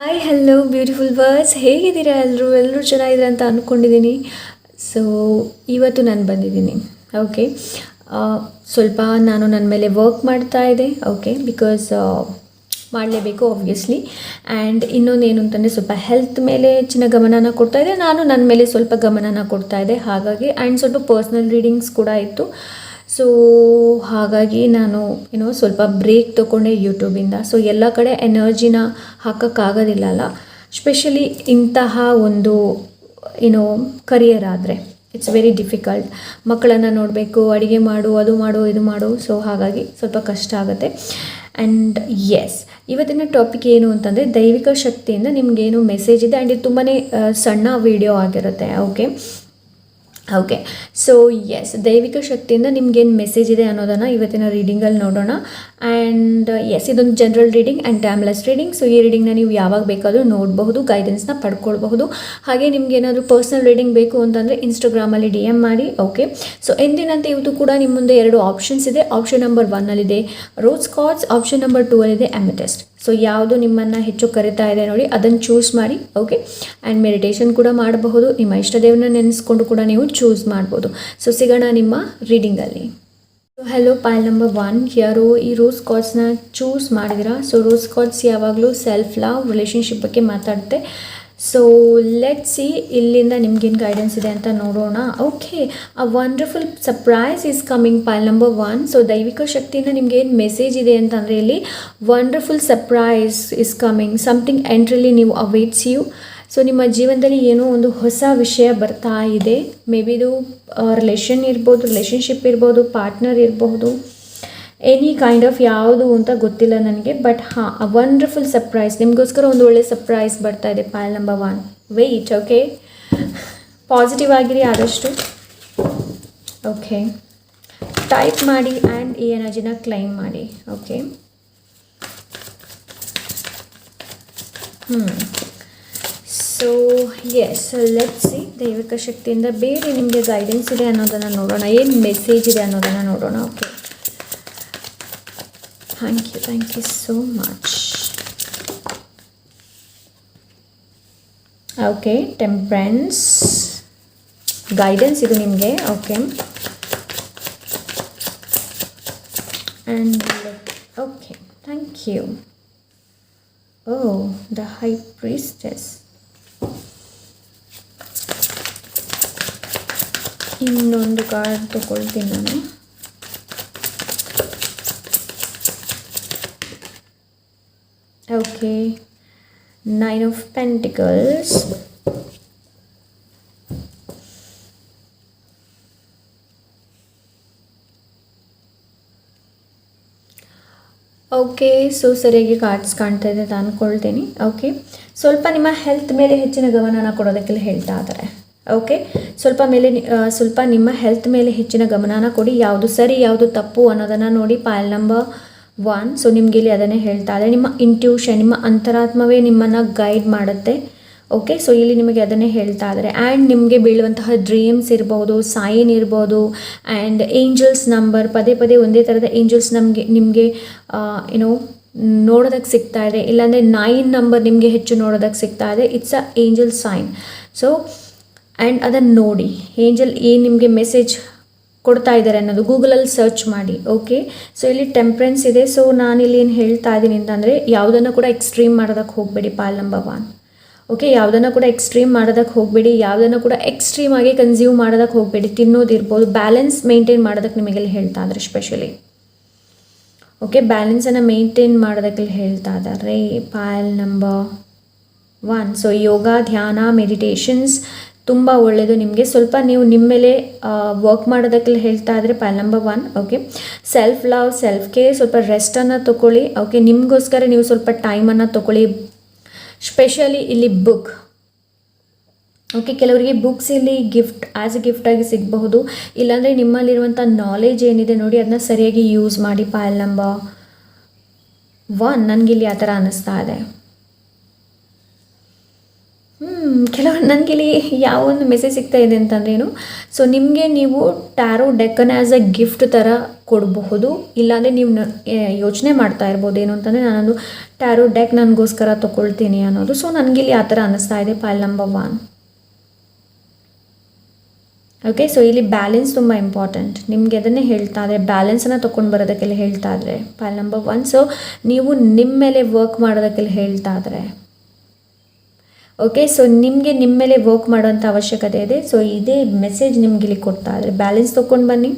Hi hello beautiful ಬರ್ಸ್ ಹೇಗಿದ್ದೀರಾ ಎಲ್ಲರೂ ಎಲ್ಲರೂ ಚೆನ್ನಾಗಿದ್ದೀರಾ ಅಂತ ಅಂದ್ಕೊಂಡಿದ್ದೀನಿ ಸೊ ಇವತ್ತು ನಾನು ಬಂದಿದ್ದೀನಿ. ಓಕೆ ಸ್ವಲ್ಪ ನಾನು ನನ್ನ ಮೇಲೆ ವರ್ಕ್ ಮಾಡ್ತಾ ಇದ್ದೆ ಓಕೆ ಬಿಕಾಸ್ ಮಾಡಲೇಬೇಕು ಆಬ್ವಿಯಸ್ಲಿ ಆ್ಯಂಡ್ ಇನ್ನೊಂದು ಏನು ಅಂತಂದರೆ ಸ್ವಲ್ಪ ಹೆಲ್ತ್ ಮೇಲೆ ಹೆಚ್ಚಿನ ಗಮನನ ಕೊಡ್ತಾ ಇದ್ದೆ ನಾನು ನನ್ನ ಮೇಲೆ ಸ್ವಲ್ಪ ಗಮನನ ಕೊಡ್ತಾ ಇದ್ದೆ ಹಾಗಾಗಿ ಆ್ಯಂಡ್ ಸ್ವಲ್ಪ ಪರ್ಸ್ನಲ್ ರೀಡಿಂಗ್ಸ್ ಕೂಡ ಇತ್ತು. ಸೊ ಹಾಗಾಗಿ ನಾನು ಏನೋ ಸ್ವಲ್ಪ ಬ್ರೇಕ್ ತೊಗೊಂಡೆ ಯೂಟ್ಯೂಬಿಂದ ಸೊ ಎಲ್ಲ ಕಡೆ ಎನರ್ಜಿನ ಹಾಕೋಕ್ಕಾಗೋದಿಲ್ಲ ಅಲ್ಲ ಸ್ಪೆಷಲಿ ಇಂತಹ ಒಂದು ಏನೋ ಕರಿಯರ್ ಆದರೆ. ಇಟ್ಸ್ ವೆರಿ ಡಿಫಿಕಲ್ಟ್ ಮಕ್ಕಳನ್ನು ನೋಡಬೇಕು, ಅಡುಗೆ ಮಾಡು, ಅದು ಮಾಡು, ಇದು ಮಾಡು. ಸೊ ಹಾಗಾಗಿ ಸ್ವಲ್ಪ ಕಷ್ಟ ಆಗುತ್ತೆ. ಆ್ಯಂಡ್ ಎಸ್ ಇವತ್ತಿನ ಟಾಪಿಕ್ ಏನು ಅಂತಂದರೆ ದೈವಿಕ ಶಕ್ತಿಯಿಂದ ನಿಮಗೇನು ಮೆಸೇಜ್ ಇದೆ. ಆ್ಯಂಡ್ ಇದು ತುಂಬಾ ಸಣ್ಣ ವಿಡಿಯೋ ಆಗಿರುತ್ತೆ ಓಕೆ ಓಕೆ ಸೊ ಎಸ್ ದೈವಿಕ ಶಕ್ತಿಯಿಂದ ನಿಮ್ಗೇನು ಮೆಸೇಜ್ ಇದೆ ಅನ್ನೋದನ್ನು ಇವತ್ತಿನ ರೀಡಿಂಗಲ್ಲಿ ನೋಡೋಣ. ಆ್ಯಂಡ್ ಎಸ್ ಇದೊಂದು general reading and timeless reading so ಈ ರೀಡಿಂಗ್ನ ನೀವು ಯಾವಾಗ ಬೇಕಾದರೂ ನೋಡಬಹುದು ಗೈಡೆನ್ಸ್ನ ಪಡ್ಕೊಳ್ಬಹುದು. ಹಾಗೆ ನಿಮ್ಗೆ ಏನಾದರೂ ಪರ್ಸ್ನಲ್ ರೀಡಿಂಗ್ ಬೇಕು ಅಂತಂದರೆ ಇನ್ಸ್ಟಾಗ್ರಾಮಲ್ಲಿ ಡಿ ಎಂ ಮಾಡಿ ಓಕೆ ಸೊ ಎಂದಿನಂತೆ ಇವತ್ತು ಕೂಡ ನಿಮ್ಮ ಮುಂದೆ ಎರಡು ಆಪ್ಷನ್ಸ್ ಇದೆ. Option number ಒನ್ನಲ್ಲಿದೆ rose cards option number two ಅಲ್ಲಿದೆ ಅಮಿಟೆಸ್ಟ್ ಸೊ ಯಾವುದು ನಿಮ್ಮನ್ನು ಹೆಚ್ಚು ಕರಿತಾ ಇದೆ ನೋಡಿ ಅದನ್ನು ಚೂಸ್ ಮಾಡಿ ಓಕೆ ಆ್ಯಂಡ್ ಮೆಡಿಟೇಷನ್ ಕೂಡ ಮಾಡಬಹುದು. ನಿಮ್ಮ ಇಷ್ಟ ದೇವ್ರನ್ನ ನೆನೆಸ್ಕೊಂಡು ಕೂಡ ನೀವು ಚೂಸ್ ಮಾಡ್ಬೋದು. ಸೊ ಸಿಗೋಣ ನಿಮ್ಮ ರೀಡಿಂಗಲ್ಲಿ ಹಲೋ ಪಾಯಲ್ ನಂಬರ್ ಒನ್ ಯಾರು ಈ ರೋಸ್ ಕಾರ್ಡ್ಸ್ನ ಚೂಸ್ ಮಾಡಿದಿರಾ? ಸೊ ರೋಸ್ ಕಾರ್ಡ್ಸ್ ಯಾವಾಗಲೂ ಸೆಲ್ಫ್ ಲವ್ ರಿಲೇಷನ್ಶಿಪ್ ಬಗ್ಗೆ ಮಾತಾಡುತ್ತೆ. ಸೊ ಲೆಟ್ ಸಿ ಇಲ್ಲಿಂದ ನಿಮ್ಗೇನು ಗೈಡೆನ್ಸ್ ಇದೆ ಅಂತ ನೋಡೋಣ. Okay uh wonderful surprise is coming pile number one so ದೈವಿಕ ಶಕ್ತಿಯಿಂದ ನಿಮ್ಗೆ ಏನು ಮೆಸೇಜ್ ಇದೆ ಅಂತಂದರೆ ಇಲ್ಲಿ wonderful surprise is coming something ಎಂಟ್ರಲ್ಲಿ ನೀವು ಅವೇಟ್ಸ್ ಯು ಸೊ ನಿಮ್ಮ ಜೀವನದಲ್ಲಿ ಏನೋ ಒಂದು ಹೊಸ ವಿಷಯ ಬರ್ತಾ ಇದೆ. ಮೇ ಬಿ ಇದು ರಿಲೇಷನ್ ಇರ್ಬೋದು ರಿಲೇಷನ್ಶಿಪ್ ಇರ್ಬೋದು ಪಾರ್ಟ್ನರ್ ಇರಬಹುದು ಎನಿ ಕೈಂಡ್ ಆಫ್ ಯಾವುದು ಅಂತ ಗೊತ್ತಿಲ್ಲ ನನಗೆ ಬಟ್ ಹಾಂ ಅ ವಂಡರ್ಫುಲ್ ಸರ್ಪ್ರೈಸ್ ನಿಮಗೋಸ್ಕರ ಒಂದು ಒಳ್ಳೆ ಸರ್ಪ್ರೈಸ್ ಬರ್ತಾ ಇದೆ Payal number one wait okay positive ಆಗಿರಿ ಆದಷ್ಟು. ಓಕೆ ಟೈಪ್ ಮಾಡಿ ಆ್ಯಂಡ್ ಈ ಎನರ್ಜಿನ ಕ್ಲೈಮ್ ಮಾಡಿ. ಓಕೆ ಹ್ಞೂ ಸೊ ಎಸ್ ಲೆಟ್ ಸಿ ದೈವಿಕ ಶಕ್ತಿಯಿಂದ ಬೇರೆ ನಿಮಗೆ ಗೈಡೆನ್ಸ್ ಇದೆ ಅನ್ನೋದನ್ನು ನೋಡೋಣ. ಏನು ಮೆಸೇಜ್ ಇದೆ ಅನ್ನೋದನ್ನು ನೋಡೋಣ. Okay thank you thank you so much okay temperance guidance ಇದು ನಿಮಗೆ okay and okay thank you oh the high priestess ಇನ್ನೊಂದು ಕಾರ್ಡ್ ತಗೊಳ್ತೀನಿ ನಾನು. Okay Nine of Pentacles. Okay so ಸರಿಯಾಗಿ ಕಾರ್ಡ್ಸ್ ಕಾಣ್ತಾ ಇದೆ ಅಂತ ಅಂದ್ಕೊಳ್ತೀನಿ ಓಕೆ ಸ್ವಲ್ಪ ನಿಮ್ಮ ಹೆಲ್ತ್ ಮೇಲೆ ಹೆಚ್ಚಿನ ಗಮನನ ಕೊಡೋದಕ್ಕೆಲ್ಲ ಹೇಳ್ತಾ ಇದ್ದಾರೆ. ಓಕೆ ಸ್ವಲ್ಪ ಮೇಲೆ ಸ್ವಲ್ಪ ನಿಮ್ಮ ಹೆಲ್ತ್ ಮೇಲೆ ಹೆಚ್ಚಿನ ಗಮನನ ಕೊಡಿ. ಯಾವುದು ಸರಿ, ಯಾವುದು ತಪ್ಪು ಅನ್ನೋದನ್ನು ನೋಡಿ. ಪಾಯಲ್ ನಂಬರ್ ಒನ್ ಸೊ ನಿಮಗೆ ಇಲ್ಲಿ ಅದನ್ನೇ ಹೇಳ್ತಾ ಇದೆ ನಿಮ್ಮ ಇಂಟ್ಯೂಷನ್ ನಿಮ್ಮ ಅಂತರಾತ್ಮವೇ ನಿಮ್ಮನ್ನು ಗೈಡ್ ಮಾಡುತ್ತೆ. ಓಕೆ ಸೊ ಇಲ್ಲಿ ನಿಮಗೆ ಅದನ್ನೇ ಹೇಳ್ತಾ ಇದ್ದಾರೆ. ಆ್ಯಂಡ್ ನಿಮಗೆ ಬೀಳುವಂತಹ ಡ್ರೀಮ್ಸ್ ಇರ್ಬೋದು ಸೈನ್ ಇರ್ಬೋದು ಆ್ಯಂಡ್ ಏಂಜಲ್ಸ್ ನಂಬರ್ ಪದೇ ಪದೇ ಒಂದೇ ಥರದ ಏಂಜಲ್ಸ್ ನಮಗೆ, ನಿಮಗೆ ಏನೋ ನೋಡೋದಕ್ಕೆ ಸಿಗ್ತಾ ಇದೆ. ಇಲ್ಲಾಂದರೆ ನೈನ್ ನಂಬರ್ ನಿಮಗೆ ಹೆಚ್ಚು ನೋಡೋದಕ್ಕೆ ಸಿಗ್ತಾ ಇದೆ. It's a angel sign so and ಅದನ್ನು ನೋಡಿ. ಏಂಜಲ್ ಏನು ನಿಮಗೆ ಮೆಸೇಜ್ ಕೊಡ್ತಾ ಇದ್ದಾರೆ ಅನ್ನೋದು ಗೂಗಲಲ್ಲಿ ಸರ್ಚ್ ಮಾಡಿ ಓಕೆ ಸೊ ಇಲ್ಲಿ ಟೆಂಪ್ರೆನ್ಸ್ ಇದೆ. ಸೊ ನಾನಿಲ್ಲಿ ಏನು ಹೇಳ್ತಾ ಇದ್ದೀನಿ ಅಂತಂದರೆ, ಯಾವುದನ್ನು ಕೂಡ ಎಕ್ಸ್ಟ್ರೀಮ್ ಮಾಡೋದಕ್ಕೆ ಹೋಗಬೇಡಿ ಪಾಲ್ ನಂಬರ್ ಒನ್ ಓಕೆ ಯಾವುದನ್ನು ಕೂಡ ಎಕ್ಸ್ಟ್ರೀಮ್ ಮಾಡೋದಕ್ಕೆ ಹೋಗಬೇಡಿ. ಯಾವುದನ್ನು ಕೂಡ ಎಕ್ಸ್ಟ್ರೀಮ್ ಆಗಿ ಕನ್ಸ್ಯೂಮ್ ಮಾಡೋದಕ್ಕೆ ಹೋಗಬೇಡಿ. ತಿನ್ನೋದಿರ್ಬೋದು ಬ್ಯಾಲೆನ್ಸ್ ಮೇಂಟೈನ್ ಮಾಡೋದಕ್ಕೆ ನಿಮಗೆಲ್ಲ ಹೇಳ್ತಾ ಇದ್ದಾರೆ ಸ್ಪೆಷಲಿ ಓಕೆ ಬ್ಯಾಲೆನ್ಸನ್ನು ಮೇಂಟೈನ್ ಮಾಡೋದಕ್ಕೆ ಹೇಳ್ತಾ ಇದ್ದಾರೆ. Pile number one. So yoga, ಧ್ಯಾನ ಮೆಡಿಟೇಷನ್ಸ್ ತುಂಬ ಒಳ್ಳೆಯದು ನಿಮಗೆ. ಸ್ವಲ್ಪ ನೀವು ನಿಮ್ಮ ಮೇಲೆ ವರ್ಕ್ ಮಾಡೋದಕ್ಕೆಲ್ಲ ಹೇಳ್ತಾ ಇದ್ದರೆ pile number one okay self love self care ಸ್ವಲ್ಪ ರೆಸ್ಟನ್ನು ತೊಗೊಳ್ಳಿ ಓಕೆ ನಿಮಗೋಸ್ಕರ ನೀವು ಸ್ವಲ್ಪ ಟೈಮನ್ನು ತೊಗೊಳ್ಳಿ ಸ್ಪೆಷಲಿ ಇಲ್ಲಿ ಬುಕ್ ಓಕೆ ಕೆಲವರಿಗೆ ಬುಕ್ಸ್ ಇಲ್ಲಿ ಗಿಫ್ಟ್ ಆ್ಯಸ್ ಎ ಗಿಫ್ಟಾಗಿ ಸಿಗಬಹುದು. ಇಲ್ಲಾಂದರೆ ನಿಮ್ಮಲ್ಲಿರುವಂಥ ನಾಲೆಜ್ ಏನಿದೆ ನೋಡಿ ಅದನ್ನ ಸರಿಯಾಗಿ ಯೂಸ್ ಮಾಡಿ ಪಾಯಲ್ ನಂಬರ್ ಒನ್ ನನಗಿಲ್ಲಿ ಆ ಥರ ಅನ್ನಿಸ್ತಾ ಇದೆ. ಹ್ಞೂ ಕೆಲವು ನನಗೆ ಇಲ್ಲಿ ಯಾವ ಒಂದು ಮೆಸೇಜ್ ಸಿಗ್ತಾ ಇದೆ ಅಂತಂದ್ರೆ ಏನು ಸೊ ನಿಮಗೆ ನೀವು ಟ್ಯಾರೋ ಡೆಕ್ಕನ್ ಆ್ಯಸ್ ಅ ಗಿಫ್ಟ್ ಥರ ಕೊಡಬಹುದು, ಇಲ್ಲಾಂದರೆ ನೀವು ಯೋಚನೆ ಮಾಡ್ತಾ ಇರ್ಬೋದು ಏನು ಅಂತಂದರೆ ನಾನೊಂದು ಟ್ಯಾರೋ ಡೆಕ್ ನನಗೋಸ್ಕರ ತೊಗೊಳ್ತೀನಿ ಅನ್ನೋದು. ಸೊ ನನಗಿಲ್ಲಿ ಆ ಥರ ಅನ್ನಿಸ್ತಾ ಇದೆ pile number one okay so ಇಲ್ಲಿ ಬ್ಯಾಲೆನ್ಸ್ ತುಂಬ ಇಂಪಾರ್ಟೆಂಟ್ ನಿಮಗೆ ಅದನ್ನೇ ಹೇಳ್ತಾ ಇದ್ರೆ ಬ್ಯಾಲೆನ್ಸನ್ನು ತೊಗೊಂಡು ಬರೋದಕ್ಕೆಲ್ಲ ಹೇಳ್ತಾ ಇದ್ರೆ ಪೈಲ್ ನಂಬರ್ ಒನ್ ಸೊ ನೀವು ನಿಮ್ಮ ಮೇಲೆ ವರ್ಕ್ ಮಾಡೋದಕ್ಕೆಲ್ಲ ಹೇಳ್ತಾ ಇದ್ರೆ ಓಕೆ ಸೊ ನಿಮಗೆ ನಿಮ್ಮ ಮೇಲೆ ವರ್ಕ್ ಮಾಡೋಂಥ ಅವಶ್ಯಕತೆ ಇದೆ. ಸೊ ಇದೇ ಮೆಸೇಜ್ ನಿಮ್ಗೆ ಇಲ್ಲಿ ಕೊಡ್ತಾ ಇದ್ದಾರೆ. ಬ್ಯಾಲೆನ್ಸ್ ತೊಗೊಂಡು ಬನ್ನಿ.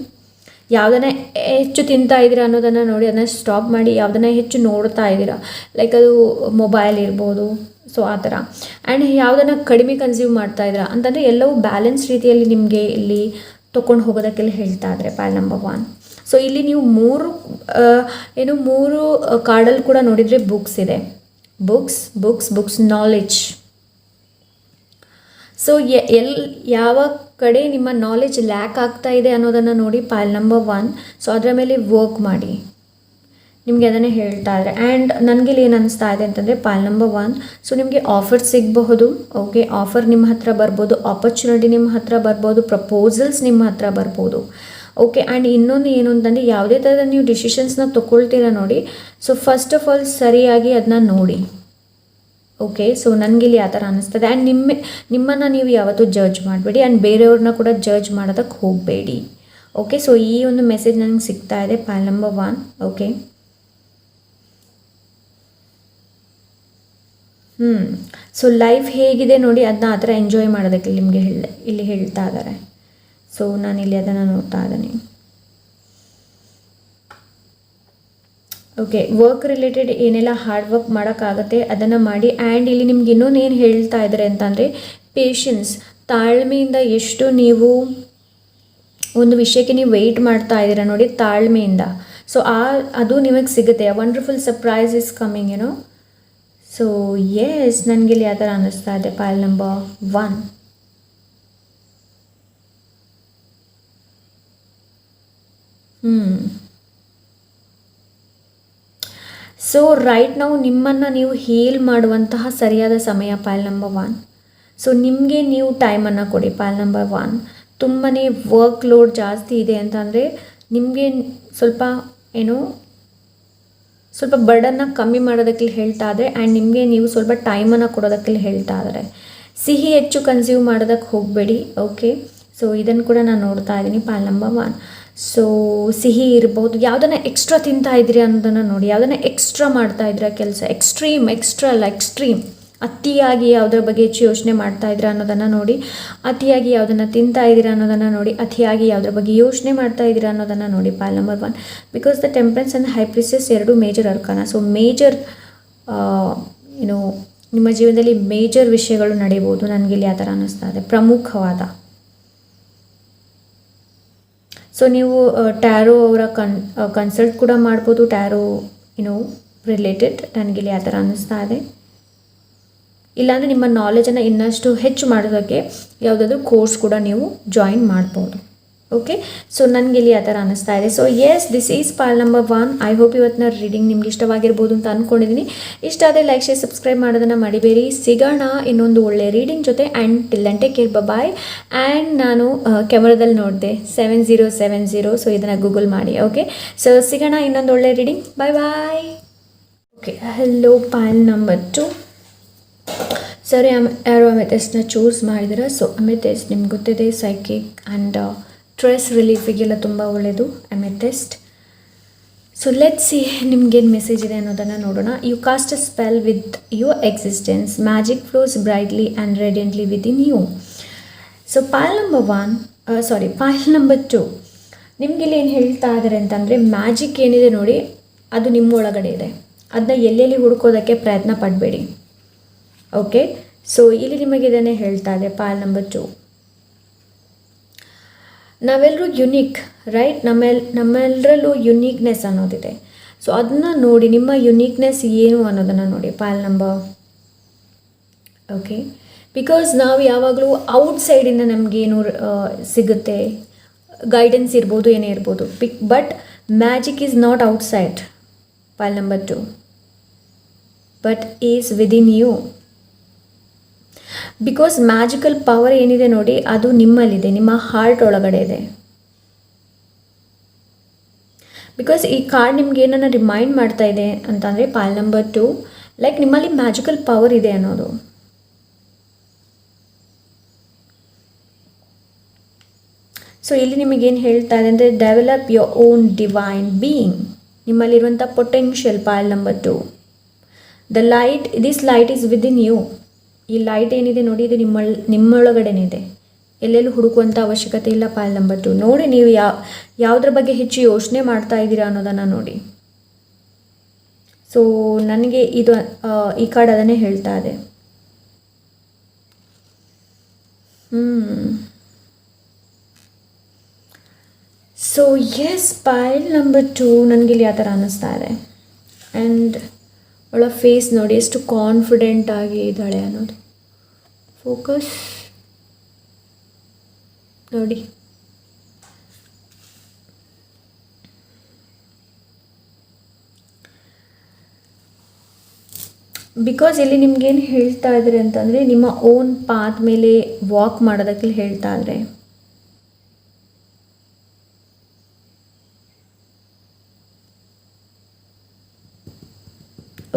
ಯಾವುದನ್ನ ಹೆಚ್ಚು ತಿಂತಾ ಇದ್ದೀರಾ ಅನ್ನೋದನ್ನು ನೋಡಿ, ಅದನ್ನು ಸ್ಟಾಪ್ ಮಾಡಿ, ಯಾವುದನ್ನ ಹೆಚ್ಚು ನೋಡ್ತಾ ಇದ್ದೀರಾ. ಲೈಕ್ ಅದು ಮೊಬೈಲ್ ಇರ್ಬೋದು ಸೊ ಆ ಥರ. ಆ್ಯಂಡ್ ಯಾವುದನ್ನು ಕಡಿಮೆ ಕನ್ಸ್ಯೂಮ್ ಮಾಡ್ತಾ ಇದ್ದೀರಾ ಅಂತಂದರೆ ಎಲ್ಲವೂ ಬ್ಯಾಲೆನ್ಸ್ ರೀತಿಯಲ್ಲಿ ನಿಮಗೆ ಇಲ್ಲಿ ತೊಗೊಂಡು ಹೋಗೋದಕ್ಕೆಲ್ಲ ಹೇಳ್ತಾ ಇದ್ದಾರೆ ಪ್ಯಾಲ್ ನಂಬರ್ ಒನ್ ಸೊ ಇಲ್ಲಿ ನೀವು ಮೂರು ಏನು ಮೂರು ಕಾರ್ಡಲ್ಲಿ ಕೂಡ ನೋಡಿದರೆ ಬುಕ್ಸ್ ಇದೆ. Books books books knowledge so L ಯಾವ ಕಡೆ ನಿಮ್ಮ ನಾಲೆಜ್ ಲ್ಯಾಕ್ ಆಗ್ತಾ ಇದೆ ಅನ್ನೋದನ್ನು ನೋಡಿ ಪಾಲ್ ನಂಬರ್ ಒನ್ ಸೊ ಅದರ ಮೇಲೆ ವರ್ಕ್ ಮಾಡಿ. ನಿಮಗೆ ಅದನ್ನೇ ಹೇಳ್ತಾ ಇದ್ದಾರೆ ಆ್ಯಂಡ್ ನನಗೆ ಏನು ಅನಿಸ್ತಾ ಇದೆ ಅಂತಂದರೆ ಪಾಲ್ ನಂಬರ್ ಒನ್ ಸೊ ನಿಮಗೆ ಆಫರ್ ಸಿಗಬಹುದು. ಓಕೆ ಆಫರ್ ನಿಮ್ಮ ಹತ್ರ ಬರ್ಬೋದು. ಆಪರ್ಚುನಿಟಿ ನಿಮ್ಮ ಹತ್ರ ಬರ್ಬೋದು. ಪ್ರಪೋಸಲ್ಸ್ ನಿಮ್ಮ ಹತ್ರ ಬರ್ಬೋದು. ಓಕೆ ಆ್ಯಂಡ್ ಇನ್ನೊಂದು ಏನು ಅಂತಂದರೆ ಯಾವುದೇ ಥರದ ನೀವು ಡಿಸಿಷನ್ಸ್ನ ತೊಗೊಳ್ತೀರಾ ನೋಡಿ. ಸೊ ಫಸ್ಟ್ ಆಫ್ ಆಲ್ ಸರಿಯಾಗಿ ಅದನ್ನ ನೋಡಿ. ಓಕೆ ಸೊ ನನಗೆ ಇಲ್ಲಿ ಆ ಥರ ಅನ್ನಿಸ್ತದೆ. ಆ್ಯಂಡ್ ನಿಮ್ಮ, ನಿಮ್ಮನ್ನು ನೀವು ಯಾವತ್ತೂ ಜಡ್ಜ್ ಮಾಡಬೇಡಿ. ಆ್ಯಂಡ್ ಬೇರೆಯವ್ರನ್ನ ಕೂಡ ಜಡ್ಜ್ ಮಾಡೋದಕ್ಕೆ ಹೋಗಬೇಡಿ. ಓಕೆ ಸೊ ಈ ಒಂದು ಮೆಸೇಜ್ ನನಗೆ ಸಿಗ್ತಾ ಇದೆ. ಪಾಲ್ ನಂಬರ್ ಒನ್ ಓಕೆ ಹ್ಞೂ ಸೊ ಲೈಫ್ ಹೇಗಿದೆ ನೋಡಿ ಅದನ್ನ ಆ ಥರ ಎಂಜಾಯ್ ಮಾಡೋದಕ್ಕೆ ನಿಮಗೆ ಹೇಳ ಇಲ್ಲಿ ಹೇಳ್ತಾ ಇದ್ದಾರೆ ಸೊ ಇಲ್ಲಿ ಅದನ್ನು ನೋಡ್ತಾ ಇದ್ದೀನಿ. ಓಕೆ ವರ್ಕ್ ರಿಲೇಟೆಡ್ ಏನೆಲ್ಲ ಹಾರ್ಡ್ ವರ್ಕ್ ಮಾಡೋಕ್ಕಾಗತ್ತೆ ಅದನ್ನು ಮಾಡಿ ಆ್ಯಂಡ್ ಇಲ್ಲಿ ನಿಮ್ಗೆ ಇನ್ನೊಂದು ಏನು ಹೇಳ್ತಾ ಇದ್ದಾರೆ ಅಂತಂದರೆ ಪೇಷನ್ಸ್ ತಾಳ್ಮೆಯಿಂದ ಎಷ್ಟು ನೀವು ಒಂದು ವಿಷಯಕ್ಕೆ ನೀವು ವೆಯ್ಟ್ ಮಾಡ್ತಾ ಇದ್ದೀರಾ ನೋಡಿ, ತಾಳ್ಮೆಯಿಂದ. ಸೊ ಆ, ಅದು ನಿಮಗೆ ಸಿಗುತ್ತೆ. ವಂಡರ್ಫುಲ್ ಸರ್ಪ್ರೈಸ್ ಇಸ್ ಕಮ್ಮಿಂಗ್ ಏನೋ ಸೊ ಎಸ್ ನನಗೆ ಇಲ್ಲಿ ಯಾವ ಥರ ಅನ್ನಿಸ್ತಾ ಇದೆ? ಫೈಲ್ ನಂಬರ್ ಒನ್ ಹ್ಞೂ ಸೊ ರೈಟ್ ನಾವು ನಿಮ್ಮನ್ನು ನೀವು ಹೀಲ್ ಮಾಡುವಂತಹ ಸರಿಯಾದ ಸಮಯ ಪೈಲ್ ನಂಬರ್ ಒನ್ ಸೊ ನಿಮಗೆ ನೀವು ಟೈಮನ್ನು ಕೊಡಿ ಪೈಲ್ ನಂಬರ್ ಒನ್ ತುಂಬಾ ವರ್ಕ್ ಲೋಡ್ ಜಾಸ್ತಿ ಇದೆ ಅಂತಂದರೆ, ನಿಮಗೆ ಸ್ವಲ್ಪ ಏನು ಸ್ವಲ್ಪ ಬರ್ಡನ್ನ ಕಮ್ಮಿ ಮಾಡೋದಕ್ಕೆ ಹೇಳ್ತಾ ಇದ್ದರೆ ಆ್ಯಂಡ್ ನಿಮಗೆ ನೀವು ಸ್ವಲ್ಪ ಟೈಮನ್ನು ಕೊಡೋದಕ್ಕೆ ಹೇಳ್ತಾ ಇದ್ದಾರೆ ಸಿಹಿ ಹೆಚ್ಚು ಕನ್ಸ್ಯೂಮ್ ಮಾಡೋದಕ್ಕೆ ಹೋಗಬೇಡಿ ಓಕೆ ಸೊ ಇದನ್ನು ಕೂಡ ನಾನು ನೋಡ್ತಾ ಇದ್ದೀನಿ ಪಾಲ್ ನಂಬರ್ ಒನ್ ಸೊ ಸಿಹಿ ಇರ್ಬೋದು, ಯಾವುದನ್ನ ಎಕ್ಸ್ಟ್ರಾ ತಿಂತಾ ಇದ್ದೀರಿ ಅನ್ನೋದನ್ನು ನೋಡಿ, ಯಾವುದನ್ನ ಎಕ್ಸ್ಟ್ರಾ ಮಾಡ್ತಾ ಇದ್ದೀರಾ ಕೆಲಸ ಎಕ್ಸ್ಟ್ರೀಮ್ ಎಕ್ಸ್ಟ್ರಾ ಅಲ್ಲ ಎಕ್ಸ್ಟ್ರೀಮ್ ಅತಿಯಾಗಿ ಯಾವುದ್ರ ಬಗ್ಗೆ ಹೆಚ್ಚು ಯೋಚನೆ ಮಾಡ್ತಾ ಇದ್ದೀರಾ ಅನ್ನೋದನ್ನು ನೋಡಿ, ಅತಿಯಾಗಿ ಯಾವುದನ್ನು ತಿಂತಾ ಇದ್ದೀರಾ ಅನ್ನೋದನ್ನು ನೋಡಿ, ಅತಿಯಾಗಿ ಯಾವುದ್ರ ಬಗ್ಗೆ ಯೋಚನೆ ಮಾಡ್ತಾ ಇದ್ದೀರಾ ಅನ್ನೋದನ್ನು ನೋಡಿ pile number one because the temperance and high priestess ಎರಡು ಮೇಜರ್ ಅರ್ಕಾನ ಸೊ ಮೇಜರ್ ಏನು ನಿಮ್ಮ ಜೀವನದಲ್ಲಿ ಮೇಜರ್ ವಿಷಯಗಳು ನಡೆಯಬಹುದು. ನನಗೆ ಇಲ್ಲಿ ಆ ಥರ ಅನ್ನಿಸ್ತಾ ಇದೆ. ಪ್ರಮುಖವಾದ. ಸೊ ನೀವು ಟ್ಯಾರೋ ಅವರ ಕನ್ ಕನ್ಸಲ್ಟ್ ಕೂಡ ಮಾಡ್ಬೋದು. ಟ್ಯಾರೋ ಏನೋ ರಿಲೇಟೆಡ್ ನನಗಿಲ್ಲಿ ಯಾವ ಥರ ಅನ್ನಿಸ್ತಾ ಇದೆ. ಇಲ್ಲಾಂದರೆ ನಿಮ್ಮ ನಾಲೆಜನ್ನು ಇನ್ನಷ್ಟು ಹೆಚ್ಚು ಮಾಡೋದಕ್ಕೆ ಯಾವುದಾದ್ರೂ ಕೋರ್ಸ್ ಕೂಡ ನೀವು ಜಾಯಿನ್ ಮಾಡ್ಬೋದು. ಓಕೆ ಸೊ ನನಗೆ ಇಲ್ಲಿ ಆ ಥರ ಅನ್ನಿಸ್ತಾ ಇದೆ. So yes this is pile number one I hope ಇವತ್ತಿನ ರೀಡಿಂಗ್ ನಿಮ್ಗೆ ಇಷ್ಟವಾಗಿರ್ಬೋದು ಅಂತ ಅಂದ್ಕೊಂಡಿದ್ದೀನಿ ಇಷ್ಟ ಆದರೆ ಲೈಕ್ ಶೇರ್ ಸಬ್ಸ್ಕ್ರೈಬ್ ಮಾಡೋದನ್ನು ಮಡಿಬೇಡಿ ಸಿಗೋಣ ಇನ್ನೊಂದು ಒಳ್ಳೆ ರೀಡಿಂಗ್ ಜೊತೆ. ಆ್ಯಂಡ್ ಟಿಲ್ ಅಂಟೆ ಕೇರ್ ಬಾಯ್ ಆ್ಯಂಡ್ ನಾನು ಕ್ಯಾಮ್ರಾದಲ್ಲಿ ನೋಡಿದೆ. Seven zero seven zero so ಇದನ್ನು ಗೂಗಲ್ ಮಾಡಿ. ಓಕೆ ಸೊ ಸಿಗೋಣ ಇನ್ನೊಂದು ಒಳ್ಳೆ reading bye bye okay hello pile number two ಸರಿ ಅಮ್ ಯಾರು ಅಮಿತೇಶ್ನ ಚೂಸ್ ಮಾಡಿದ್ರೆ. ಸೊ ಅಮಿತೇಶ್ ನಿಮ್ಗೆ ಗೊತ್ತಿದೆ ಸೈಕಿಕ್ ಆ್ಯಂಡ್ ಸ್ಟ್ರೆಸ್ ರಿಲೀಫಿಗೆಲ್ಲ ತುಂಬ ಒಳ್ಳೆಯದು ಅಮೆಥೆಸ್ಟ್ ಸೊ ಲೆಟ್ ಸಿ ನಿಮ್ಗೇನು ಮೆಸೇಜ್ ಇದೆ ಅನ್ನೋದನ್ನು ನೋಡೋಣ. You cast a spell with your existence magic flows brightly and radiantly within you so pile number one sorry pile number two ನಿಮ್ಗೆ ಇಲ್ಲಿ ಏನು ಹೇಳ್ತಾ ಇದ್ದಾರೆ ಅಂತಂದರೆ ಮ್ಯಾಜಿಕ್ ಏನಿದೆ ನೋಡಿ, ಅದು ನಿಮ್ಮ ಒಳಗಡೆ ಇದೆ. ಅದನ್ನ ಎಲ್ಲೆಲ್ಲಿ ಹುಡುಕೋದಕ್ಕೆ ಪ್ರಯತ್ನ ಪಡಬೇಡಿ. ಓಕೆ ಸೊ ಇಲ್ಲಿ ನಿಮಗೆ ಇದನ್ನೇ ಹೇಳ್ತಾ ಇದೆ ಪಾಲ್ ನಂಬರ್ ಟು ನಾವೆಲ್ಲರೂ ಯುನೀಕ್ ರೈಟ್ ನಮ್ಮೆಲ್ ನಮ್ಮೆಲ್ಲರಲ್ಲೂ ಯುನೀಕ್ನೆಸ್ ಅನ್ನೋದಿದೆ. ಸೊ ಅದನ್ನ ನೋಡಿ, ನಿಮ್ಮ ಯುನೀಕ್ನೆಸ್ ಏನು ಅನ್ನೋದನ್ನು ನೋಡಿ ಪಾಲ್ ನಂಬರ್ ಓಕೆ ಬಿಕಾಸ್ ನಾವು ಯಾವಾಗಲೂ ಔಟ್ಸೈಡಿಂದ ನಮಗೇನು ಸಿಗುತ್ತೆ. ಗೈಡೆನ್ಸ್ ಇರ್ಬೋದು, ಏನೇ ಇರ್ಬೋದು. ಬಿಕ್ but magic is not outside pile number two but is within you because magical power ಏನಿದೆ ನೋಡಿ, ಅದು ನಿಮ್ಮಲ್ಲಿದೆ, ನಿಮ್ಮ ಹಾರ್ಟ್ ಒಳಗಡೆ ಇದೆ. ಬಿಕಾಸ್ ಈ ಕಾರ್ಡ್ ನಿಮ್ಗೆ ಏನನ್ನ ರಿಮೈಂಡ್ ಮಾಡ್ತಾ ಇದೆ ಅಂತಂದರೆ ಪಾಲ್ ನಂಬರ್ ಟು ಲೈಕ್ ನಿಮ್ಮಲ್ಲಿ ಮ್ಯಾಜಿಕಲ್ ಪವರ್ ಇದೆ ಅನ್ನೋದು. ಸೊ ಇಲ್ಲಿ ನಿಮಗೇನು ಹೇಳ್ತಾ ಇದೆ ಅಂದರೆ develop your own divine being ನಿಮ್ಮಲ್ಲಿರುವಂಥ potential pile number two the light this light is within you ಈ ಲೈಟ್ ಏನಿದೆ ನೋಡಿ, ಇದು ನಿಮ್ಮ ನಿಮ್ಮೊಳಗಡೆನೇ ಇದೆ ಎಲ್ಲೆಲ್ಲೂ ಹುಡುಕುವಂಥ ಅವಶ್ಯಕತೆ ಇಲ್ಲ ಪಾಲ್ ನಂಬರ್ ಟು ನೋಡಿ ನೀವು ಯಾವ ಯಾವುದ್ರ ಬಗ್ಗೆ ಹೆಚ್ಚು ಯೋಚನೆ ಮಾಡ್ತಾ ಇದ್ದೀರಾ ಅನ್ನೋದನ್ನು ನೋಡಿ. ಸೊ ನನಗೆ ಇದು ಈ ಕಾರ್ಡ್ ಅದನ್ನೇ ಹೇಳ್ತಾ ಇದೆ. So yes pile number two ನನಗಿಲ್ಲಿ ಆ ಥರ ಅನ್ನಿಸ್ತಾ ಇದೆ. ಆ್ಯಂಡ್ ಅವಳ ಫೇಸ್ ನೋಡಿ ಎಷ್ಟು ಕಾನ್ಫಿಡೆಂಟ್ ಆಗಿ ಇದ್ದಾಳೆ ಅನ್ನೋದು. ಫೋಕಸ್ ನೋಡಿ. ಬಿಕಾಸ್ ಇಲ್ಲಿ ನಿಮ್ಗೇನು ಹೇಳ್ತಾ ಇದ್ದಾರೆ ಅಂತಂದರೆ ನಿಮ್ಮ ಓನ್ ಪಾತ್ ಮೇಲೆ ವಾಕ್ ಮಾಡೋದಕ್ಕೆ ಹೇಳ್ತಾ ಇದ್ದಾರೆ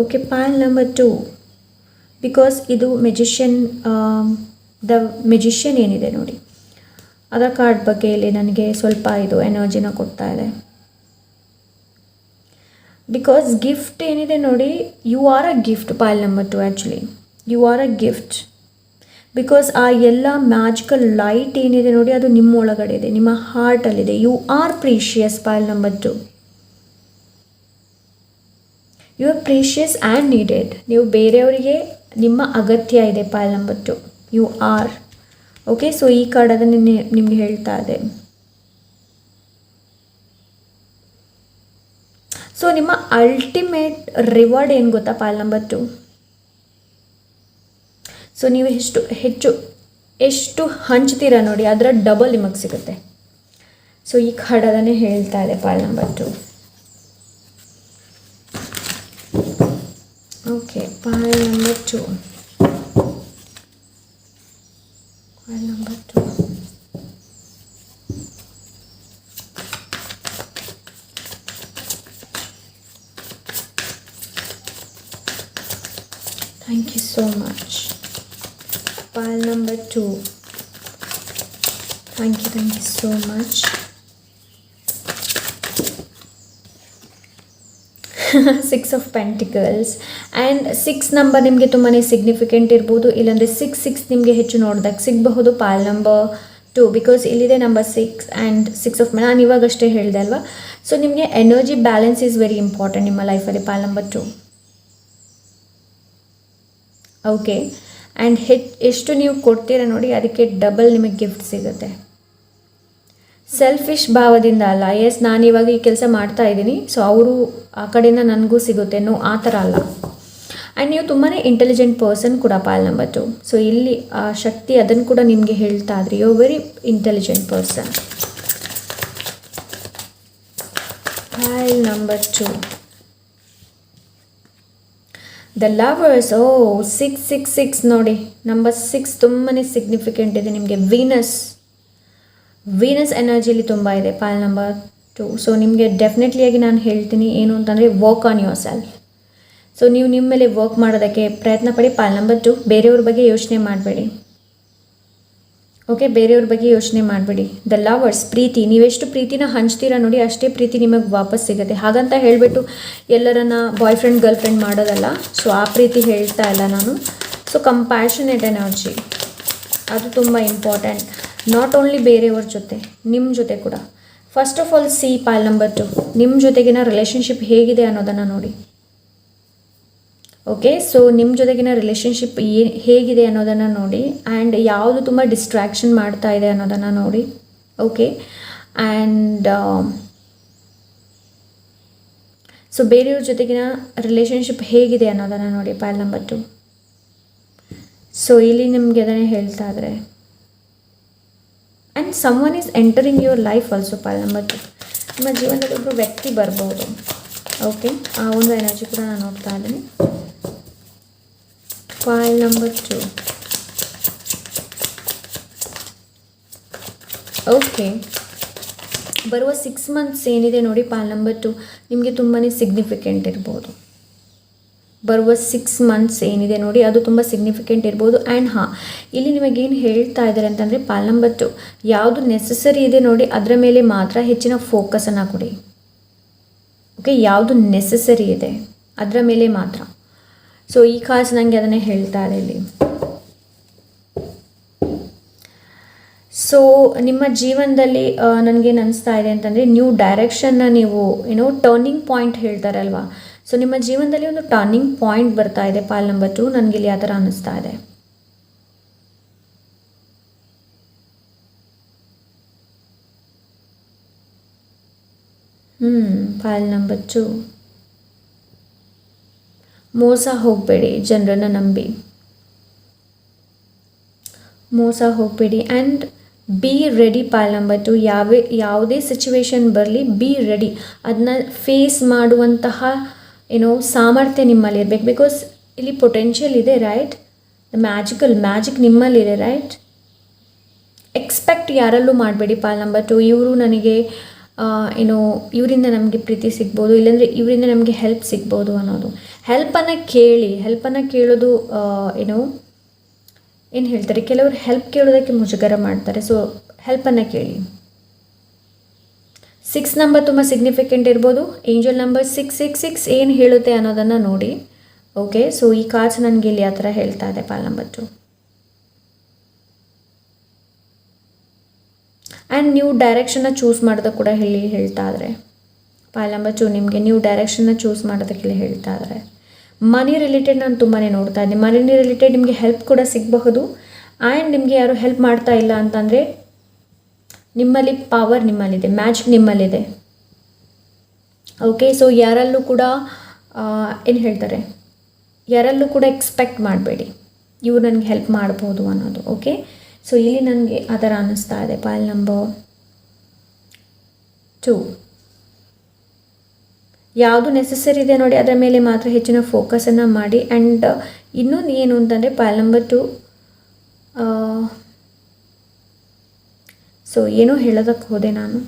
okay pile number two because ಇದು ಮೆಜಿಷಿಯನ್ ದ ಮೆಜಿಷಿಯನ್ ಏನಿದೆ ನೋಡಿ. ಅದರ ಕಾರ್ಡ್ ಬಗ್ಗೆ ಇಲ್ಲಿ ನನಗೆ ಸ್ವಲ್ಪ ಇದು ಎನರ್ಜಿನ ಕೊಡ್ತಾ ಇದೆ. ಬಿಕಾಸ್ ಗಿಫ್ಟ್ ಏನಿದೆ ನೋಡಿ you are a gift pile number two actually you are a gift because ಆ ಎಲ್ಲ ಮ್ಯಾಜಿಕಲ್ ಲೈಟ್ ಏನಿದೆ ನೋಡಿ, ಅದು ನಿಮ್ಮ ಒಳಗಡೆ ಇದೆ, ನಿಮ್ಮ ಹಾರ್ಟಲ್ಲಿದೆ you are precious pile number two you are precious and needed ನೀವು ಬೇರೆಯವರಿಗೆ ನಿಮ್ಮ ಅಗತ್ಯ ಇದೆ pile number two you are okay so ಈ ಕಾರ್ಡ್ ಅದನ್ನು ನಿಮಗೆ ಹೇಳ್ತಾ ಇದೆ. ಸೊ ನಿಮ್ಮ ಅಲ್ಟಿಮೇಟ್ ರಿವಾರ್ಡ್ ಏನು ಗೊತ್ತಾ ಪಾಲ್ ನಂಬರ್ ಟು ಸೊ ನೀವು ಎಷ್ಟು, ಹೆಚ್ಚು, ಎಷ್ಟು ಹಂಚ್ತೀರಾ ನೋಡಿ, ಅದರ ಡಬಲ್ ನಿಮಗೆ ಸಿಗುತ್ತೆ. ಸೊ ಈ ಕಾರ್ಡ್ ಅದನ್ನೇ ಹೇಳ್ತಾ ಇದೆ pile number two Okay, pile number two. Pile number two. Thank you so much. Pile number two. Thank you, thank you so much. Six of pentacles and six number ನಿಮಗೆ ತುಂಬಾ significant ಇರ್ಬೋದು. ಇಲ್ಲಾಂದರೆ six six ನಿಮಗೆ ಹೆಚ್ಚು ನೋಡಿದಾಗ ಸಿಗಬಹುದು pile number two because ಇಲ್ಲಿದೆ number six and six of ನಾನು ಇವಾಗಷ್ಟೇ ಹೇಳಿದೆ ಅಲ್ವಾ? ಸೊ ನಿಮಗೆ energy balance is very important ನಿಮ್ಮ ಲೈಫಲ್ಲಿ pile number two okay and ಹೆಚ್ ಎಷ್ಟು ನೀವು ಕೊಡ್ತೀರಾ ನೋಡಿ, ಅದಕ್ಕೆ ಡಬಲ್ ನಿಮಗೆ ಗಿಫ್ಟ್ ಸಿಗುತ್ತೆ. ಸೆಲ್ಫಿಶ್ ಭಾವದಿಂದ ಅಲ್ಲ. ಎಸ್ ನಾನು ಇವಾಗ ಈ ಕೆಲಸ ಮಾಡ್ತಾ ಇದ್ದೀನಿ. ಸೊ ಅವರು ಆ ಕಡೆಯಿಂದ ನನಗೂ ಸಿಗುತ್ತೆ. ನೋ ಆ ಥರ ಅಲ್ಲ. ಆ್ಯಂಡ್ ನೀವು ತುಂಬಾ ಇಂಟೆಲಿಜೆಂಟ್ ಪರ್ಸನ್ ಕೂಡ ಪಾಲ್ ನಂಬರ್ ಟು ಸೊ ಇಲ್ಲಿ ಆ ಶಕ್ತಿ ಅದನ್ನು ಕೂಡ ನಿಮಗೆ ಹೇಳ್ತಾ ಇದ್ರಿ. You very intelligent person pile number two the lovers oh six six six ನೋಡಿ ನಂಬರ್ ಸಿಕ್ಸ್ ತುಂಬಾ ಸಿಗ್ನಿಫಿಕೆಂಟ್ ಇದೆ ನಿಮಗೆ. ವೀನಸ್ ವೀನಸ್ ಎನರ್ಜಿಲಿ ತುಂಬ ಇದೆ. ಪಾಲ್ ನಂಬರ್ ಟು ಸೊ ನಿಮಗೆ ಡೆಫಿನೆಟ್ಲಿಯಾಗಿ ನಾನು ಹೇಳ್ತೀನಿ ಏನು ಅಂತಂದರೆ work on yourself so ನೀವು ನಿಮ್ಮ ಮೇಲೆ ವರ್ಕ್ ಮಾಡೋದಕ್ಕೆ ಪ್ರಯತ್ನ ಪಡಿ. ಪಾಲ್ ನಂಬರ್ ಟು ಬೇರೆಯವ್ರ ಬಗ್ಗೆ ಯೋಚನೆ ಮಾಡಬೇಡಿ. ಓಕೆ ಬೇರೆಯವ್ರ ಬಗ್ಗೆ ಯೋಚನೆ ಮಾಡಬೇಡಿ. ದ ಲವರ್ಸ್ ಪ್ರೀತಿ. ನೀವೆಷ್ಟು ಪ್ರೀತಿನ ಹಂಚ್ತೀರಾ ನೋಡಿ, ಅಷ್ಟೇ ಪ್ರೀತಿ ನಿಮಗೆ ವಾಪಸ್ ಸಿಗುತ್ತೆ. ಹಾಗಂತ ಹೇಳಿಬಿಟ್ಟು ಎಲ್ಲರನ್ನ ಬಾಯ್ ಫ್ರೆಂಡ್ ಗರ್ಲ್ ಫ್ರೆಂಡ್ ಮಾಡೋದಲ್ಲ. ಸೊ ಆ ಪ್ರೀತಿ ಹೇಳ್ತಾ ಇಲ್ಲ ನಾನು. ಸೊ ಕಂಪ್ಯಾಷನೇಟ್ ಎನರ್ಜಿ ಅದು ತುಂಬ ಇಂಪಾರ್ಟೆಂಟ್ ನಾಟ್ ಓನ್ಲಿ ಬೇರೆಯವ್ರ ಜೊತೆ ನಿಮ್ಮ ಜೊತೆ ಕೂಡ. First of all see pile number two ನಿಮ್ಮ ಜೊತೆಗಿನ ರಿಲೇಷನ್ಶಿಪ್ ಹೇಗಿದೆ ಅನ್ನೋದನ್ನು ನೋಡಿ. ಓಕೆ ಸೊ ನಿಮ್ಮ ಜೊತೆಗಿನ ರಿಲೇಷನ್ಶಿಪ್ ಏ, ಹೇಗಿದೆ ಅನ್ನೋದನ್ನು ನೋಡಿ. ಆ್ಯಂಡ್ ಯಾವುದು ತುಂಬ ಡಿಸ್ಟ್ರ್ಯಾಕ್ಷನ್ ಮಾಡ್ತಾ ಇದೆ ಅನ್ನೋದನ್ನು ನೋಡಿ. ಓಕೆ ಆ್ಯಂಡ್ ಸೊ ಬೇರೆಯವ್ರ ಜೊತೆಗಿನ ರಿಲೇಷನ್ಶಿಪ್ ಹೇಗಿದೆ ಅನ್ನೋದನ್ನು ನೋಡಿ ಪಾಲ್ ನಂಬರ್ ಟು ಸೊ ಇಲ್ಲಿ ನಿಮಗೆ ಅದನ್ನೇ ಹೇಳ್ತಾ ಇದ್ದಾರೆ and someone is entering your life also pile number two ನಿಮ್ಮ ಜೀವನದಲ್ಲಿ ಒಬ್ಬರು ವ್ಯಕ್ತಿ ಬರ್ಬೋದು. ಓಕೆ ಆ ಒಂದು ಎನರ್ಜಿ ಕೂಡ ನಾನು ನೋಡ್ತಾ ಇದ್ದೀನಿ. ಫೈಲ್ ನಂಬರ್ ಟು ಓಕೆ ಬರುವ ಸಿಕ್ಸ್ ಮಂತ್ಸ್ ಏನಿದೆ ನೋಡಿ ಪಾಲ್ ನಂಬರ್ ಟು ನಿಮಗೆ ತುಂಬಾ ಸಿಗ್ನಿಫಿಕೆಂಟ್ ಇರ್ಬೋದು. ಬರುವ ಸಿಕ್ಸ್ ಮಂತ್ಸ್ ಏನಿದೆ ನೋಡಿ, ಅದು ತುಂಬ ಸಿಗ್ನಿಫಿಕೆಂಟ್ ಇರ್ಬೋದು. ಆ್ಯಂಡ್ ಹಾಂ, ಇಲ್ಲಿ ನಿಮಗೇನು ಹೇಳ್ತಾ ಇದ್ದಾರೆ ಅಂತಂದರೆ, ಪಾಲ್ ನಂಬರ್ ಟು ಯಾವುದು ನೆಸಸರಿ ಇದೆ ನೋಡಿ, ಅದರ ಮೇಲೆ ಮಾತ್ರ ಹೆಚ್ಚಿನ ಫೋಕಸನ್ನು ಕೊಡಿ. ಓಕೆ ಯಾವುದು ನೆಸಸರಿ ಇದೆ, ಅದರ ಮೇಲೆ ಮಾತ್ರ. ಸೊ ಈ ಕಾಸ್ ನನಗೆ ಅದನ್ನೇ ಹೇಳ್ತಾ ಇದೆ ಇಲ್ಲಿ. ಸೊ ನಿಮ್ಮ ಜೀವನದಲ್ಲಿ ನನಗೇನು ಅನಿಸ್ತಾ ಇದೆ ಅಂತಂದರೆ ನ್ಯೂ ಡೈರೆಕ್ಷನ್ನ ನೀವು ಏನೋ ಟರ್ನಿಂಗ್ ಪಾಯಿಂಟ್ ಹೇಳ್ತಾರಲ್ವಾ ಸೊ ನಿಮ್ಮ ಜೀವನದಲ್ಲಿ ಒಂದು ಟರ್ನಿಂಗ್ ಪಾಯಿಂಟ್ ಬರ್ತಾ ಇದೆ. ಪಾಲ್ ನಂಬರ್ ಟು ನನಗೆ ಇಲ್ಲಿ ಆ ಥರ ಅನ್ನಿಸ್ತಾ ಇದೆ. ಹ್ಞೂ ಫೈಲ್ ನಂಬರ್ ಟು ಮೋಸ ಹೋಗಬೇಡಿ, ಜನರನ್ನು ನಂಬಿ. ಮೋಸ ಹೋಗಬೇಡಿ and be ready pile number two ಯಾವ, ಯಾವುದೇ ಸಿಚುವೇಶನ್ ಬರಲಿ ಬಿ ರೆಡಿ ಅದನ್ನ ಫೇಸ್ ಮಾಡುವಂತಹ ಏನೋ ಸಾಮರ್ಥ್ಯ ನಿಮ್ಮಲ್ಲಿ ಇರಬೇಕು. ಬಿಕಾಸ್ ಇಲ್ಲಿ ಪೊಟೆನ್ಷಿಯಲ್ ಇದೆ ರೈಟ್ ಮ್ಯಾಜಿಕಲ್ ಮ್ಯಾಜಿಕ್ ನಿಮ್ಮಲ್ಲಿದೆ ರೈಟ್ ಎಕ್ಸ್ಪೆಕ್ಟ್ ಯಾರಲ್ಲೂ ಮಾಡಬೇಡಿ ಪಾಲ್ ನಂಬರ್ ಟು ಇವರು ನನಗೆ ಏನು ಇವರಿಂದ ನಮಗೆ ಪ್ರೀತಿ ಸಿಗ್ಬೋದು, ಇಲ್ಲಾಂದರೆ ಇವರಿಂದ ನಮಗೆ ಹೆಲ್ಪ್ ಸಿಗ್ಬೋದು ಅನ್ನೋದು. ಹೆಲ್ಪನ್ನು ಕೇಳಿ ಹೆಲ್ಪನ್ನು ಕೇಳೋದು ಏನು ಏನು ಹೇಳ್ತಾರೆ? ಕೆಲವರು ಹೆಲ್ಪ್ ಕೇಳೋದಕ್ಕೆ ಮುಜುಗರ ಮಾಡ್ತಾರೆ. ಸೊ ಹೆಲ್ಪನ್ನು ಕೇಳಿ. ಸಿಕ್ಸ್ ನಂಬರ್ ತುಂಬ ಸಿಗ್ನಿಫಿಕೆಂಟ್ ಇರ್ಬೋದು. Angel number six six six ಏನು ಹೇಳುತ್ತೆ ಅನ್ನೋದನ್ನು ನೋಡಿ. ಓಕೆ ಸೊ ಈ ಕಾರ್ಡ್ಸ್ ನನಗೆ ಇಲ್ಲಿ ಆ ಥರ ಹೇಳ್ತಾ ಇದೆ ಪಾಲ್ ನಂಬರ್ ಟು ಆ್ಯಂಡ್ ನೀವು ಡೈರೆಕ್ಷನ್ನ ಚೂಸ್ ಮಾಡೋದಕ್ಕೆ ಕೂಡ ಹೇಳಿ ಹೇಳ್ತಾ ಇದ್ರೆ. ಪಾಲ್ ನಂಬರ್ ಟು ನಿಮಗೆ ನೀವು ಡೈರೆಕ್ಷನ್ನ ಚೂಸ್ ಮಾಡೋದಕ್ಕೆ ಇಲ್ಲಿ ಹೇಳ್ತಾ ಇದ್ದಾರೆ ಮನಿ ರಿಲೇಟೆಡ್ ನಾನು ತುಂಬಾ ನೋಡ್ತಾ ಇದ್ದೀನಿ. ಮನಿ ರಿಲೇಟೆಡ್ ನಿಮಗೆ ಹೆಲ್ಪ್ ಕೂಡ ಸಿಗಬಹುದು. ಆ್ಯಂಡ್ ನಿಮಗೆ ಯಾರು ಹೆಲ್ಪ್ ಮಾಡ್ತಾ ಇಲ್ಲ ಅಂತಂದರೆ ನಿಮ್ಮಲ್ಲಿ ಪವರ್ ನಿಮ್ಮಲ್ಲಿದೆ ಮ್ಯಾಜಿಕ್ ನಿಮ್ಮಲ್ಲಿದೆ. ಓಕೆ ಸೊ ಯಾರಲ್ಲೂ ಕೂಡ ಏನು ಹೇಳ್ತಾರೆ? ಯಾರಲ್ಲೂ ಕೂಡ ಎಕ್ಸ್ಪೆಕ್ಟ್ ಮಾಡಬೇಡಿ. ಇವ್ರು ನನಗೆ ಹೆಲ್ಪ್ ಮಾಡ್ಬೋದು ಅನ್ನೋದು ಓಕೆ ಸೊ ಇಲ್ಲಿ ನನಗೆ ಆ ಥರ ಅನ್ನಿಸ್ತಾ ಇದೆ. ಪಾಲ್ ನಂಬರ್ ಟು ಯಾವುದು ನೆಸೆಸರಿ ಇದೆ ನೋಡಿ, ಅದರ ಮೇಲೆ ಮಾತ್ರ ಹೆಚ್ಚಿನ ಫೋಕಸನ್ನು ಮಾಡಿ. ಆ್ಯಂಡ್ ಇನ್ನೊಂದು ಏನು ಅಂತಂದರೆ ಪಾಲ್ ನಂಬರ್ ಟು ಸೊ ಏನೋ ಹೇಳೋದಕ್ಕೆ ಹೋದೆ ನಾನು.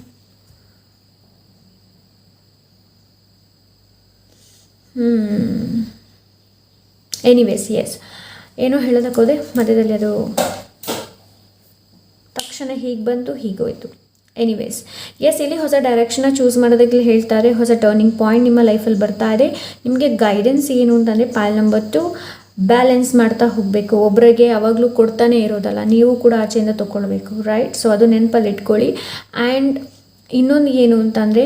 ಎನಿವೇಸ್ ಎಸ್ ಏನೋ ಹೇಳೋದಕ್ಕೆ ಹೋದೆ. ಮಧ್ಯದಲ್ಲಿ ಅದು ತಕ್ಷಣ ಹೀಗೆ ಬಂತು ಹೀಗೋಯ್ತು ಎನಿವೇಸ್ ಎಸ್ ಇಲ್ಲಿ ಹೊಸ ಡೈರೆಕ್ಷನ್ನ ಚೂಸ್ ಮಾಡೋದಕ್ಕೆ ಹೇಳ್ತಾರೆ. ಹೊಸ ಟರ್ನಿಂಗ್ ಪಾಯಿಂಟ್ ನಿಮ್ಮ ಲೈಫಲ್ಲಿ ಬರ್ತಾ ಇದೆ. ನಿಮಗೆ ಗೈಡೆನ್ಸ್ ಏನು ಅಂತಂದರೆ ಪಾಯಲ್ ನಂಬರ್ ಟು ಬ್ಯಾಲೆನ್ಸ್ ಮಾಡ್ತಾ ಹೋಗಬೇಕು. ಒಬ್ಬರಿಗೆ ಯಾವಾಗಲೂ ಕೊಡ್ತಾನೆ ಇರೋದಲ್ಲ, ನೀವು ಕೂಡ ಆಚೆಯಿಂದ ತೊಗೊಳ್ಬೇಕು ರೈಟ್ ಸೊ ಅದು ನೆನಪಲ್ಲಿ ಇಟ್ಕೊಳ್ಳಿ. ಆ್ಯಂಡ್ ಇನ್ನೊಂದು ಏನು ಅಂತಂದರೆ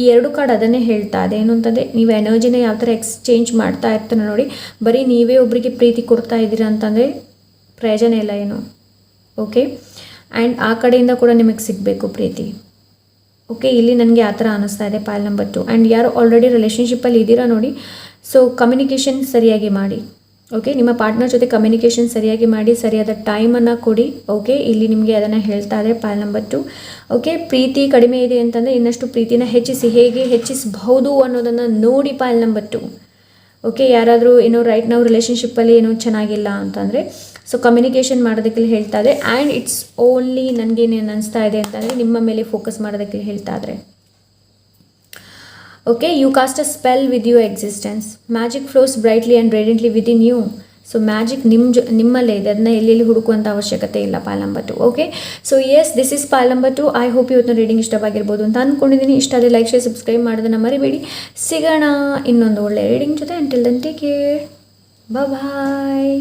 ಈ ಎರಡು ಕಾರ್ಡ್ ಅದನ್ನೇ ಹೇಳ್ತಾ ಇದೆ. ಏನು ಅಂತಂದರೆ, ನೀವು ಎನರ್ಜಿನ ಯಾವ ಥರ ಎಕ್ಸ್ಚೇಂಜ್ ಮಾಡ್ತಾ ಇರ್ತಾನೆ ನೋಡಿ, ಬರೀ ನೀವೇ ಒಬ್ಬರಿಗೆ ಪ್ರೀತಿ ಕೊಡ್ತಾ ಇದ್ದೀರಾ ಅಂತಂದರೆ ಪ್ರಯೋಜನ ಇಲ್ಲ ಏನು ಓಕೆ ಆ್ಯಂಡ್ ಆ ಕಡೆಯಿಂದ ಕೂಡ ನಿಮಗೆ ಸಿಗಬೇಕು ಪ್ರೀತಿ ಓಕೆ ಇಲ್ಲಿ ನನಗೆ ಆ ಥರ ಅನ್ನಿಸ್ತಾ ಇದೆ ಪಾಲ್ ನಂಬರ್ ಟು ಆ್ಯಂಡ್ ಯಾರು ಆಲ್ರೆಡಿ ರಿಲೇಷನ್ಶಿಪ್ಪಲ್ಲಿ ಇದ್ದೀರಾ ನೋಡಿ ಸೊ ಕಮ್ಯುನಿಕೇಷನ್ ಸರಿಯಾಗಿ ಮಾಡಿ. ಓಕೆ ನಿಮ್ಮ ಪಾರ್ಟ್ನರ್ ಜೊತೆ ಕಮ್ಯುನಿಕೇಷನ್ ಸರಿಯಾಗಿ ಮಾಡಿ, ಸರಿಯಾದ ಟೈಮನ್ನು ಕೊಡಿ. ಓಕೆ ಇಲ್ಲಿ ನಿಮಗೆ ಅದನ್ನು ಹೇಳ್ತಾ ಇದ್ದಾರೆ ಪಾಲ್ ನಂಬರ್ ಟು ಓಕೆ ಪ್ರೀತಿ ಕಡಿಮೆ ಇದೆ ಅಂತಂದರೆ ಇನ್ನಷ್ಟು ಪ್ರೀತಿನ ಹೆಚ್ಚಿಸಿ. ಹೇಗೆ ಹೆಚ್ಚಿಸಬಹುದು ಅನ್ನೋದನ್ನು ನೋಡಿ ಪಾಲ್ ನಂಬರ್ ಟು ಓಕೆ ಯಾರಾದರೂ ಏನೋ ರೈಟ್ ನಾವು ರಿಲೇಷನ್ಶಿಪ್ಪಲ್ಲಿ ಏನೋ ಚೆನ್ನಾಗಿಲ್ಲ ಅಂತಂದರೆ ಸೊ ಕಮ್ಯುನಿಕೇಷನ್ ಮಾಡೋದಕ್ಕೆ ಹೇಳ್ತಾ ಇದೆ ಆ್ಯಂಡ್ ಇಟ್ಸ್ ಓನ್ಲಿ ನನಗೇನೇನು ಅನಿಸ್ತಾ ಇದೆ ಅಂತಂದರೆ, ನಿಮ್ಮ ಮೇಲೆ ಫೋಕಸ್ ಮಾಡೋದಕ್ಕೆ ಹೇಳ್ತಾ ಇದ್ದಾರೆ. Okay you cast a spell with your existence magic flows brightly and radiantly within you so magic ನಿಮ್ಮ ಜೊ ನಿಮ್ಮಲ್ಲೇ ಇದೆ ಅದನ್ನ ಎಲ್ಲೆಲ್ಲಿ ಹುಡುಕುವಂಥ ಅವಶ್ಯಕತೆ ಇಲ್ಲ pile number two okay so yes this is pile number two I hope ಇವತ್ತಿನ ರೀಡಿಂಗ್ ಇಷ್ಟವಾಗಿರ್ಬೋದು ಅಂತ ಅಂದ್ಕೊಂಡಿದ್ದೀನಿ ಇಷ್ಟ ಆದರೆ ಲೈಕ್ ಶೇರ್ ಸಬ್ಸ್ಕ್ರೈಬ್ ಮಾಡೋದನ್ನು ಮರಿಬೇಡಿ. ಸಿಗೋಣ ಇನ್ನೊಂದು ಒಳ್ಳೆ ರೀಡಿಂಗ್ ಜೊತೆ. Until then take care bye